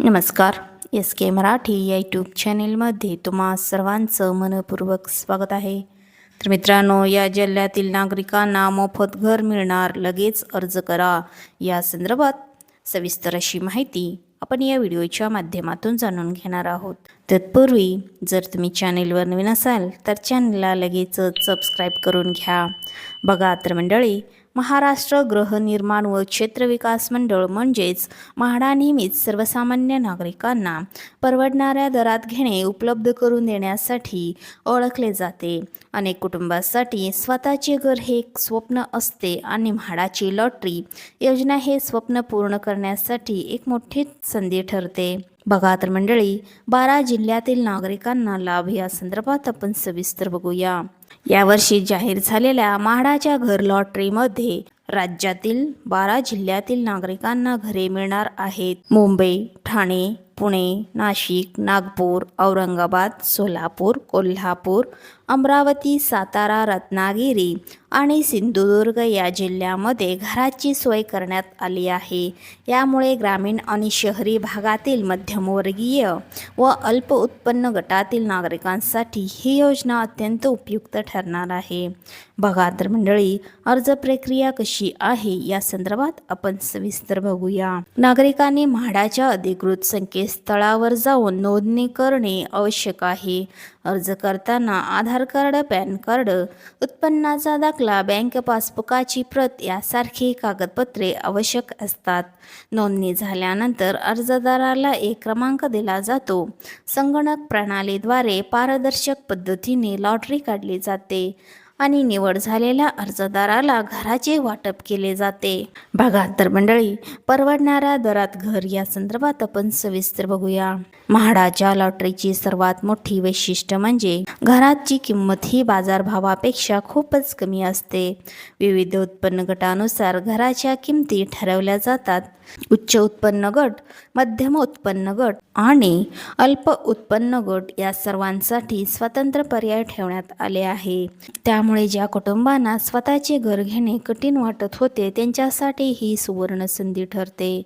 नमस्कार. एस के मराठी या यूट्यूब चॅनेलमध्ये तुम्हा सर्वांचं मनपूर्वक स्वागत आहे. तर मित्रांनो या जिल्ह्यातील नागरिकांना मोफत घर मिळणार लगेच अर्ज करा. या संदर्भात सविस्तर अशी माहिती आपण या व्हिडिओच्या माध्यमातून जाणून घेणार आहोत. तत्पूर्वी जर तुम्ही चॅनेलवर नवीन असाल तर चॅनलला लगेचच सबस्क्राईब करून घ्या. बघा तर मंडळी महाराष्ट्र गृहनिर्माण व क्षेत्र विकास मंडळ म्हणजेच म्हाडा नेहमीच सर्वसामान्य नागरिकांना परवडणाऱ्या दरात घेणे उपलब्ध करून देण्यासाठी ओळखले जाते. अनेक कुटुंबासाठी स्वतःचे घर हे एक स्वप्न असते आणि म्हाडाची लॉटरी योजना हे स्वप्न पूर्ण करण्यासाठी एक मोठी संधी ठरते. बघा तर मंडळी बारा जिल्ह्यातील नागरिकांना लाभ या संदर्भात आपण सविस्तर बघूया. यावर्षी जाहीर झालेल्या म्हाडाच्या घर लॉटरीमध्ये राज्यातील बारा जिल्ह्यातील नागरिकांना घरे मिळणार आहेत. मुंबई ठाणे पुणे नाशिक नागपूर औरंगाबाद सोलापूर कोल्हापूर अमरावती सातारा रत्नागिरी आणि सिंधुदुर्ग या जिल्ह्यामध्ये घराची सोय करण्यात आली आहे. यामुळे ग्रामीण आणि शहरी भागातील मध्यमवर्गीय व अल्प उत्पन्न गटातील नागरिकांसाठी ही योजना अत्यंत उपयुक्त ठरणार आहे. बघा तर मंडळी अर्ज प्रक्रिया कशी आहे या संदर्भात आपण सविस्तर बघूया. नागरिकांनी म्हाडाच्या अधिकृत संकेतस्थळावर जाऊन नोंदणी करणे आवश्यक आहे. अर्ज करताना आधार कार्ड पॅन कार्ड उत्पन्नाचा दाखला बँक पासबुकाची प्रत यासारखी कागदपत्रे आवश्यक असतात. नोंदणी झाल्यानंतर अर्जदाराला एक क्रमांक दिला जातो. संगणक प्रणालीद्वारे पारदर्शक पद्धतीने लॉटरी काढली जाते. आणि निवड झालेल्या अर्जदाराला घराचे वाटप केले जाते. बघा तर मंडळी परवडणाऱ्या दरात घर या संदर्भात आपण सविस्तर बघूया. म्हाडाच्या लॉटरीची सर्वात मोठी वैशिष्ट्य म्हणजे घराची किंमत ही बाजारभावापेक्षा खूपच कमी असते. विविध उत्पन्न गटानुसार घराच्या किमती ठरवल्या जातात. उच्च उत्पन्न गट मध्यम उत्पन्न गट आणि अल्प उत्पन्न गट या सर्वांसाठी स्वतंत्र पर्याय ठेवण्यात आले आहे. त्या त्यामुळे ज्या कुटुंबांना स्वतःचे घर घेणे कठीण वाटत होते त्यांच्यासाठी ही सुवर्ण संधी ठरते.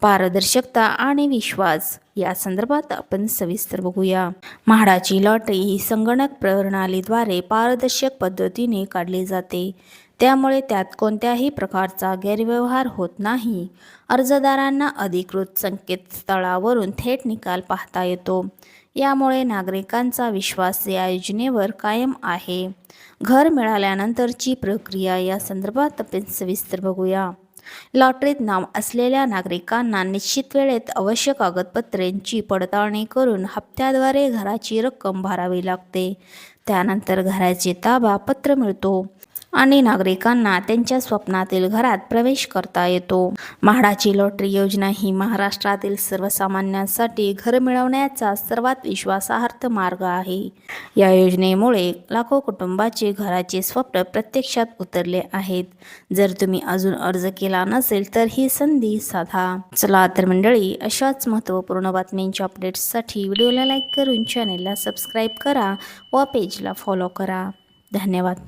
पारदर्शकता आणि विश्वास या संदर्भात आपण सविस्तर बघूया. म्हाडाची लॉटरी ही संगणक प्रणालीद्वारे पारदर्शक पद्धतीने काढली जाते. त्यामुळे त्यात कोणत्याही प्रकारचा गैरव्यवहार होत नाही. अर्जदारांना अधिकृत संकेतस्थळावरून थेट निकाल पाहता येतो. यामुळे नागरिकांचा विश्वास या योजनेवर कायम आहे. घर मिळाल्यानंतरची प्रक्रिया या संदर्भात आपण सविस्तर बघूया. लॉटरीत नाव असलेल्या नागरिकांना निश्चित वेळेत आवश्यक कागदपत्रेंची पडताळणी करून हप्त्याद्वारे घराची रक्कम भरावी लागते. त्यानंतर घराचे ताबा पत्र मिळतो. आणि नागरिकांना त्यांच्या स्वप्नातील घरात प्रवेश करता येतो. म्हाडाची लॉटरी योजना ही महाराष्ट्रातील सर्वसामान्यांसाठी घर मिळवण्याचा सर्वात विश्वासार्ह मार्ग आहे. या योजनेमुळे लाखो कुटुंबाचे घराचे स्वप्न प्रत्यक्षात उतरले आहेत. जर तुम्ही अजून अर्ज केला नसेल तर ही संधी साधा. चला तर मंडळी अशाच महत्त्वपूर्ण बातम्यांच्या अपडेट्ससाठी व्हिडिओला लाईक करून चॅनेलला सबस्क्राईब करा व पेजला फॉलो करा. धन्यवाद.